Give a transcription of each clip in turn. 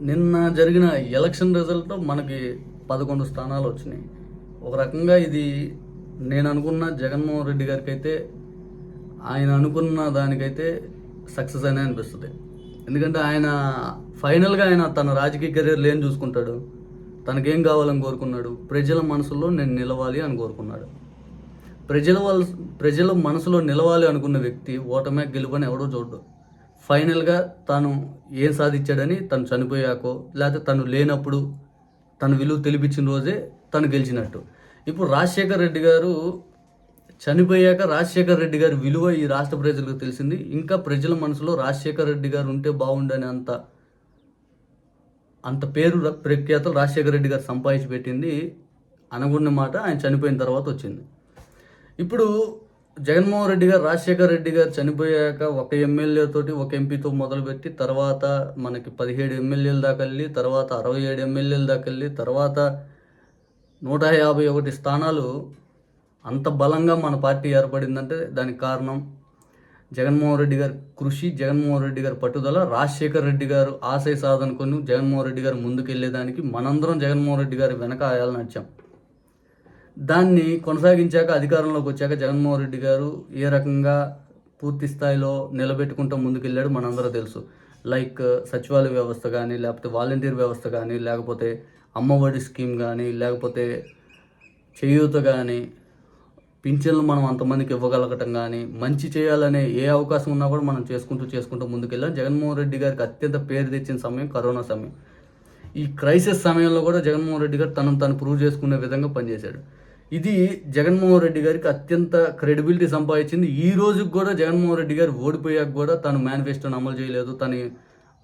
నిన్న జరిగిన election result మనకి పదకొండు స్థానాలు వచ్చినాయి. ఒక రకంగా ఇది నేను అనుకున్న జగన్మోహన్ రెడ్డి గారికి అయితే ఆయన అనుకున్న దానికైతే సక్సెస్ అనే అనిపిస్తుంది. ఎందుకంటే ఆయన ఫైనల్గా ఆయన తన రాజకీయ కెరీర్ ఏం చూసుకుంటాడు? తనకేం కావాలని కోరుకున్నాడు? ప్రజల మనసులో నేను నిలవాలి అని కోరుకున్నాడు. ప్రజల వాళ్ళ ప్రజల మనసులో నిలవాలి అనుకున్న వ్యక్తి ఓటమే గెలుపని ఎవడో చూడ్డు. ఫైనల్గా తాను ఏం సాధించాడని తను చనిపోయాకో లేకపోతే తను లేనప్పుడు తన విలువ తెలిపించిన రోజే తను గెలిచినట్టు. ఇప్పుడు రాజశేఖర్ రెడ్డి గారు చనిపోయాక రాజశేఖర్ రెడ్డి గారి విలువ ఈ రాష్ట్ర ప్రజలకు తెలిసింది. ఇంకా ప్రజల మనసులో రాజశేఖర్ రెడ్డి గారు ఉంటే బాగుండని అంత అంత పేరు ప్రఖ్యాతలు రాజశేఖర రెడ్డి గారు సంపాదించి పెట్టింది అనగున్న మాట ఆయన చనిపోయిన తర్వాత వచ్చింది. ఇప్పుడు జగన్మోహన్ రెడ్డి గారు రాజశేఖర్ రెడ్డి గారు చనిపోయాక ఒక ఎమ్మెల్యేతోటి ఒక ఎంపీతో మొదలుపెట్టి తర్వాత మనకి పదిహేడు ఎమ్మెల్యేల దాకా వెళ్ళి తర్వాత అరవై ఏడు ఎమ్మెల్యేల దాకా వెళ్ళి తర్వాత నూట యాభై ఒకటి స్థానాలు అంత బలంగా మన పార్టీ ఏర్పడిందంటే దానికి కారణం జగన్మోహన్ రెడ్డి గారి కృషి జగన్మోహన్ రెడ్డి గారి పట్టుదల రాజశేఖర్ రెడ్డి గారు ఆశయ సాధనకొని జగన్మోహన్ రెడ్డి గారు ముందుకెళ్ళేదానికి మనందరం జగన్మోహన్ రెడ్డి గారి వెనక ఆయాలని నడిచాం. దాన్ని కొనసాగించాక అధికారంలోకి వచ్చాక జగన్మోహన్ రెడ్డి గారు ఏ రకంగా పూర్తి స్థాయిలో నిలబెట్టుకుంటూ ముందుకెళ్ళాడు మనందరూ తెలుసు. లైక్ సచివాలయ వ్యవస్థ కానీ లేకపోతే వాలంటీర్ వ్యవస్థ కానీ లేకపోతే అమ్మఒడి స్కీమ్ కానీ లేకపోతే చేయూత కానీ పింఛన్లు మనం అంతమందికి ఇవ్వగలగటం కానీ మంచి చేయాలనే ఏ అవకాశం ఉన్నా కూడా మనం చేసుకుంటూ చేసుకుంటూ ముందుకెళ్ళాం. జగన్మోహన్ రెడ్డి గారికి అత్యంత పేరు తెచ్చిన సమయం కరోనా సమయం. ఈ క్రైసిస్ సమయంలో కూడా జగన్మోహన్ రెడ్డి గారు తనను తను ప్రూవ్ చేసుకునే విధంగా పనిచేశాడు. ఇది జగన్మోహన్ రెడ్డి గారికి అత్యంత క్రెడిబిలిటీ సంపాదించింది. ఈ రోజుకి కూడా జగన్మోహన్ రెడ్డి గారు ఓడిపోయాక కూడా తను మేనిఫెస్టోని అమలు చేయలేదు. తను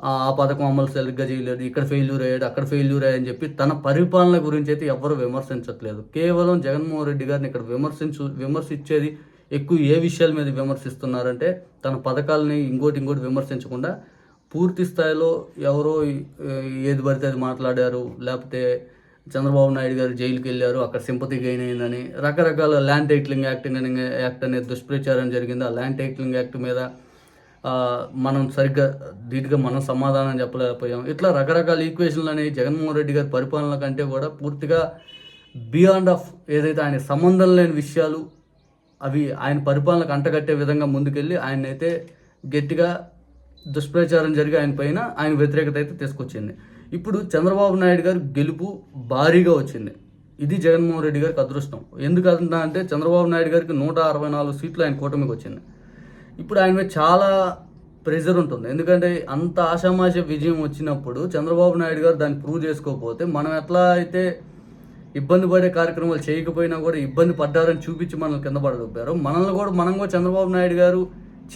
ఆ పథకం అమలు సరిగ్గా చేయలేదు. ఇక్కడ ఫెయిల్యూర్ అయ్యాడు అక్కడ ఫెయిల్యూర్ అయ్యాయని చెప్పి తన పరిపాలన గురించి అయితే ఎవరు విమర్శించట్లేదు. కేవలం జగన్మోహన్ రెడ్డి గారిని ఇక్కడ విమర్శించు విమర్శించేది ఎక్కువ ఏ విషయాల మీద విమర్శిస్తున్నారంటే తన పథకాలని ఇంకోటి ఇంకోటి విమర్శించకుండా పూర్తి స్థాయిలో ఎవరో ఏది పడితే అది మాట్లాడారు లేకపోతే చంద్రబాబు నాయుడు గారు జైలుకి వెళ్ళారు. అక్కడ సింపతి గెయిన్ అయిందని. రకరకాల ల్యాండ్ టైట్లింగ్ యాక్ట్ అని యాక్ట్ అనేది దుష్ప్రచారం జరిగింది. ఆ ల్యాండ్ టైట్లింగ్ యాక్ట్ మీద మనం సరిగ్గా ధీటుగా మనం సమాధానం చెప్పలేకపోయాం. ఇట్లా రకరకాల ఈక్వేషన్లు అనేవి జగన్మోహన్ రెడ్డి గారి పరిపాలన కంటే కూడా పూర్తిగా బియాండ్ ఆఫ్ ఏదైతే ఆయన సంబంధం లేని విషయాలు అవి ఆయన పరిపాలనకు అంటగట్టే విధంగా ముందుకెళ్ళి ఆయన అయితే గట్టిగా దుష్ప్రచారం జరిగి ఆయన పైన ఆయన వ్యతిరేకత అయితే తీసుకొచ్చింది. ఇప్పుడు చంద్రబాబు నాయుడు గారు గెలుపు భారీగా వచ్చింది. ఇది జగన్మోహన్ రెడ్డి గారికి అదృష్టం. ఎందుకు అంటే చంద్రబాబు నాయుడు గారికి నూట అరవై నాలుగు సీట్లు ఆయన కూటమికి వచ్చింది. ఇప్పుడు ఆయన మీద చాలా ప్రెజర్ ఉంటుంది. ఎందుకంటే అంత ఆషామాష విజయం వచ్చినప్పుడు చంద్రబాబు నాయుడు గారు దాన్ని ప్రూవ్ చేసుకోకపోతే మనం ఎట్లా అయితే ఇబ్బంది పడే కార్యక్రమాలు చేయకపోయినా కూడా ఇబ్బంది పడ్డారని చూపించి మనల్ని కింద పడగొప్పారు మనల్ని కూడా మనం కూడా చంద్రబాబు నాయుడు గారు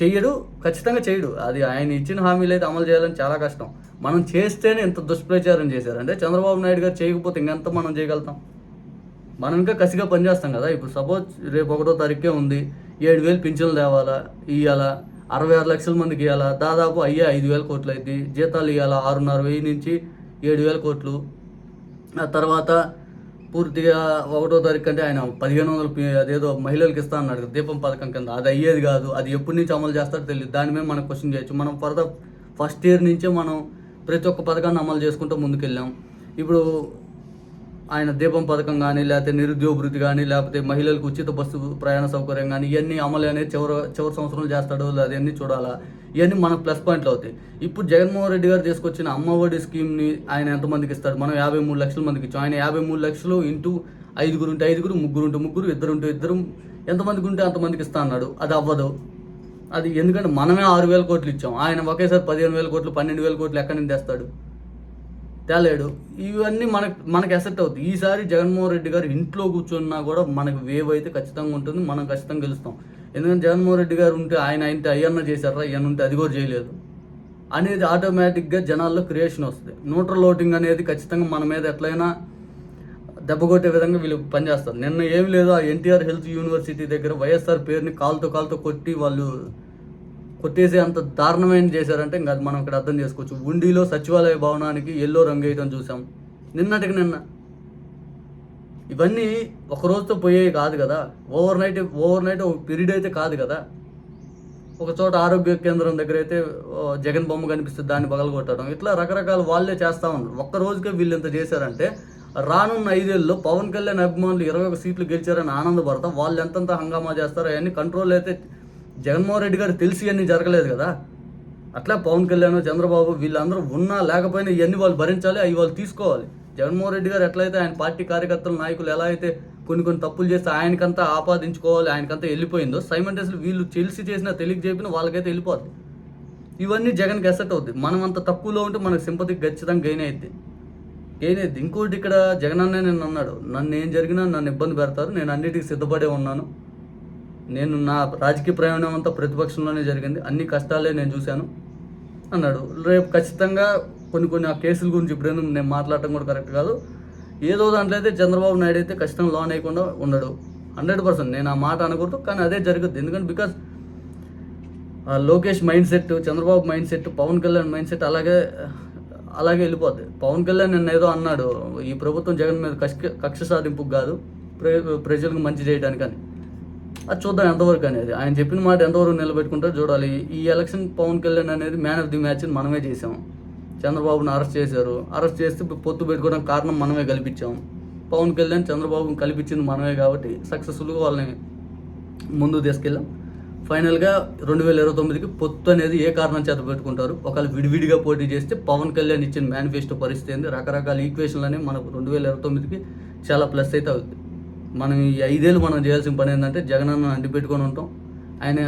చెయ్యడు ఖచ్చితంగా చేయడు అది ఆయన ఇచ్చిన హామీలు అయితే అమలు చేయాలని చాలా కష్టం. మనం చేస్తేనే ఇంత దుష్ప్రచారం చేశారు. అంటే చంద్రబాబు నాయుడు గారు చేయకపోతే ఇంకెంత మనం చేయగలుగుతాం? మనం ఇంకా కసిగా పనిచేస్తాం కదా. ఇప్పుడు సపోజ్ రేపు ఒకటో తారీఖే ఉంది. ఏడు వేలు పింఛన్లు తేవాలా? ఇవ్వాలా అరవై ఆరు లక్షల మందికి ఇవ్వాలా దాదాపు అయ్యే ఐదు వేల కోట్లు అయింది. జీతాలు ఇవ్వాలా ఆరున్నర వెయ్యి నుంచి ఏడు వేల కోట్లు. ఆ తర్వాత పూర్తిగా ఒకటో తారీఖు కంటే ఆయన పదిహేను వందలు అదేదో మహిళలకు ఇస్తా అన్నాడు దీపం పథకం కింద. అది అయ్యేది కాదు. అది ఎప్పటి నుంచి అమలు చేస్తారో తెలియదు. దాని మీద మనం క్వశ్చన్ చేయొచ్చు. మనం ఫర్దర్ ఫస్ట్ ఇయర్ నుంచే మనం ప్రతి ఒక్క పథకాన్ని అమలు చేసుకుంటూ ముందుకెళ్ళాం. ఇప్పుడు ఆయన దీపం పథకం కానీ లేకపోతే నిరుద్యోగ కానీ లేకపోతే మహిళలకు ఉచిత బస్సు ప్రయాణ సౌకర్యం కానీ ఇవన్నీ అమలు అనేది చివరి చివరి సంవత్సరంలో చేస్తాడో లేదా అన్నీ చూడాలా? ఇవన్నీ మన ప్లస్ పాయింట్లు అవుతాయి. ఇప్పుడు జగన్మోహన్ రెడ్డి గారు తీసుకొచ్చిన అమ్మఒడి స్కీమ్ని ఆయన ఎంతమందికి ఇస్తాడు? మనం యాభై మూడు లక్షల మందికి ఇచ్చాం. ఆయన యాభై మూడు లక్షలు ఇంటూ ఐదుగురు ఉంటే ఐదుగురు ముగ్గురు ఉంటే ముగ్గురు ఇద్దరు ఉంటే ఇద్దరు ఎంతమందికి ఉంటే అంతమందికి ఇస్తా అన్నాడు. అది అవ్వదు. అది ఎందుకంటే మనమే ఆరు వేల కోట్లు ఇచ్చాం. ఆయన ఒకేసారి పదిహేను వేల కోట్లు పన్నెండు వేల కోట్లు ఎక్కడి నుంచి తెస్తాడు? తేలేడు. ఇవన్నీ మనకు మనకు ఎసెప్ట్ అవుతుంది ఈసారి జగన్మోహన్ రెడ్డి గారు ఇంట్లో కూర్చున్నా కూడా మనకు వేవ్ అయితే ఖచ్చితంగా ఉంటుంది. మనం ఖచ్చితంగా గెలుస్తాం. ఎందుకంటే జగన్మోహన్ రెడ్డి గారు ఉంటే ఆయన అయితే అయ్యన్న చేశారా అయ్యన్న ఉంటే అది కూడా చేయలేదు. అనేది ఆటోమేటిక్గా జనాల్లో క్రియేషన్ వస్తుంది. న్యూట్రల్ ఓటింగ్ అనేది ఖచ్చితంగా మన మీద ఎట్లయినా దెబ్బ కొట్టే విధంగా వీళ్ళు పనిచేస్తారు. నిన్న ఏమి లేదు ఆ ఎన్టీఆర్ హెల్త్ యూనివర్సిటీ దగ్గర వైఎస్ఆర్ పేరుని కాలుతో కాలుతో కొట్టి వాళ్ళు కొట్టేసి అంత దారుణమైన చేశారంటే ఇంకా అది మనం ఇక్కడ అర్థం చేసుకోవచ్చు. ఉండిలో సచివాలయ భవనానికి ఎల్లో రంగు వేయడం చూసాం. నిన్నటికి నిన్న. ఇవన్నీ ఒక రోజుతో పోయేవి కాదు కదా. ఓవర్ నైట్ ఓవర్ నైట్ ఒక పీరియడ్ అయితే కాదు కదా. ఒక చోట ఆరోగ్య కేంద్రం దగ్గర అయితే ఓ, జగన్ బొమ్మ కనిపిస్తుంది దాన్ని పగలగొట్టడం. ఇట్లా రకరకాల వాళ్ళే చేస్తూ ఉన్నారు. ఒక్క రోజుకే వీళ్ళు ఇంత చేశారంటే రానున్న ఐదేళ్ళలో పవన్ కళ్యాణ్ అభిమానులు ఇరవై ఒక సీట్లు గెలిచారని ఆనందపడతాం. వాళ్ళు ఎంతంత హంగామా చేస్తారో అవన్నీ కంట్రోల్ అయితే జగన్మోహన్ రెడ్డి గారు తెలిసి అన్నీ జరగలేదు కదా. అట్లా పవన్ కళ్యాణ్ చంద్రబాబు వీళ్ళందరూ ఉన్నా లేకపోయినా ఇవన్నీ వాళ్ళు భరించాలి అవి వాళ్ళు తీసుకోవాలి. జగన్మోహన్ రెడ్డి గారు ఎట్లయితే ఆయన పార్టీ కార్యకర్తలు నాయకులు ఎలా అయితే కొన్ని కొన్ని తప్పులు చేస్తే ఆయనకంతా ఆపాదించుకోవాలి ఆయనకంతా వెళ్ళిపోయిందో సైమంటెస్లు వీళ్ళు తెలిసి చేసినా తెలియక చెప్పినా వాళ్ళకైతే వెళ్ళిపోద్ది. ఇవన్నీ జగన్కి ఎసెట్ అవుద్ది. మనం అంత తక్కువలో ఉంటే మనకు సింపతి ఖచ్చితంగా గెయిన్ అయింది గెయిన్ అయింది ఇంకోటి ఇక్కడ జగన్ అన్నే నేను అన్నాడు నన్ను ఏం జరిగినా నన్ను ఇబ్బంది పెడతారు నేను అన్నిటికీ సిద్ధపడే ఉన్నాను. నేను నా రాజకీయ ప్రయాణం అంతా ప్రతిపక్షంలోనే జరిగింది అన్ని కష్టాలే నేను చూశాను అన్నాడు. రేపు ఖచ్చితంగా కొన్ని కొన్ని ఆ కేసుల గురించి ఇప్పుడైనా నేను మాట్లాడటం కూడా కరెక్ట్ కాదు. ఏదో దాంట్లో అయితే చంద్రబాబు నాయుడు అయితే ఖచ్చితంగా లోన్ అయ్యకుండా ఉండడు. హండ్రెడ్ పర్సెంట్ నేను ఆ మాట అనకూడదు కానీ అదే జరుగుద్ది. ఎందుకంటే because Lokesh mindset Chandrababu mindset Pawan Kalyan mindset అలాగే అలాగే వెళ్ళిపోద్ది. పవన్ కళ్యాణ్ నిన్న ఏదో అన్నాడు ఈ ప్రభుత్వం జగన్ మీద కక్ష కక్ష సాధింపుకు కాదు ప్ర ప్రజలకు మంచి చేయడానికి అని. అది చూద్దాం ఎంతవరకు అనేది. ఆయన చెప్పిన మాట ఎంతవరకు నిలబెట్టుకుంటారో చూడాలి. ఈ ఎలక్షన్ పవన్ కళ్యాణ్ అనేది మ్యాన్ ఆఫ్ ది మ్యాచ్ మనమే చేసాం. చంద్రబాబును అరెస్ట్ చేశారు. అరెస్ట్ చేస్తే పొత్తు పెట్టుకోవడానికి కారణం మనమే కల్పించాం. పవన్ కళ్యాణ్ చంద్రబాబుని కల్పించింది మనమే కాబట్టి సక్సెస్ఫుల్గా వాళ్ళని ముందుకు తీసుకెళ్ళాం. ఫైనల్గా రెండు వేల ఇరవై తొమ్మిదికి పొత్తు అనేది ఏ కారణం చేత పెట్టుకుంటారు? ఒకవేళ విడివిడిగా పోటీ చేస్తే పవన్ కళ్యాణ్ ఇచ్చిన మేనిఫెస్టో పరిస్థితి ఏంది? రకరకాల ఈక్వేషన్లు అనేవి మనకు రెండు వేల ఇరవై తొమ్మిదికి చాలా ప్లస్ అయితే అవుతుంది మనం ఈ ఐదేళ్ళు మనం చేయాల్సిన పని ఏంటంటే జగన్ అన్న అంటిపెట్టుకొని ఉంటాం. ఆయన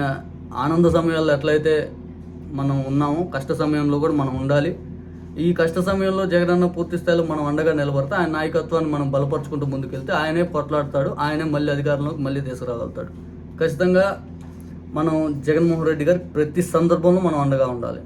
ఆనంద సమయాల్లో ఎట్లయితే మనం ఉన్నామో కష్ట సమయంలో కూడా మనం ఉండాలి. ఈ కష్ట సమయంలో జగనన్న పూర్తి స్థాయిలో మనం అండగా నిలబడతా ఆయన నాయకత్వాన్ని మనం బలపరుచుకుంటూ ముందుకెళ్తే ఆయనే కొట్లాడతాడు ఆయనే మళ్ళీ అధికారంలోకి మళ్ళీ తీసుకురాగలుగుతాడు. ఖచ్చితంగా మనం జగన్మోహన్ రెడ్డి గారు ప్రతి సందర్భంలో మనం అండగా ఉండాలి.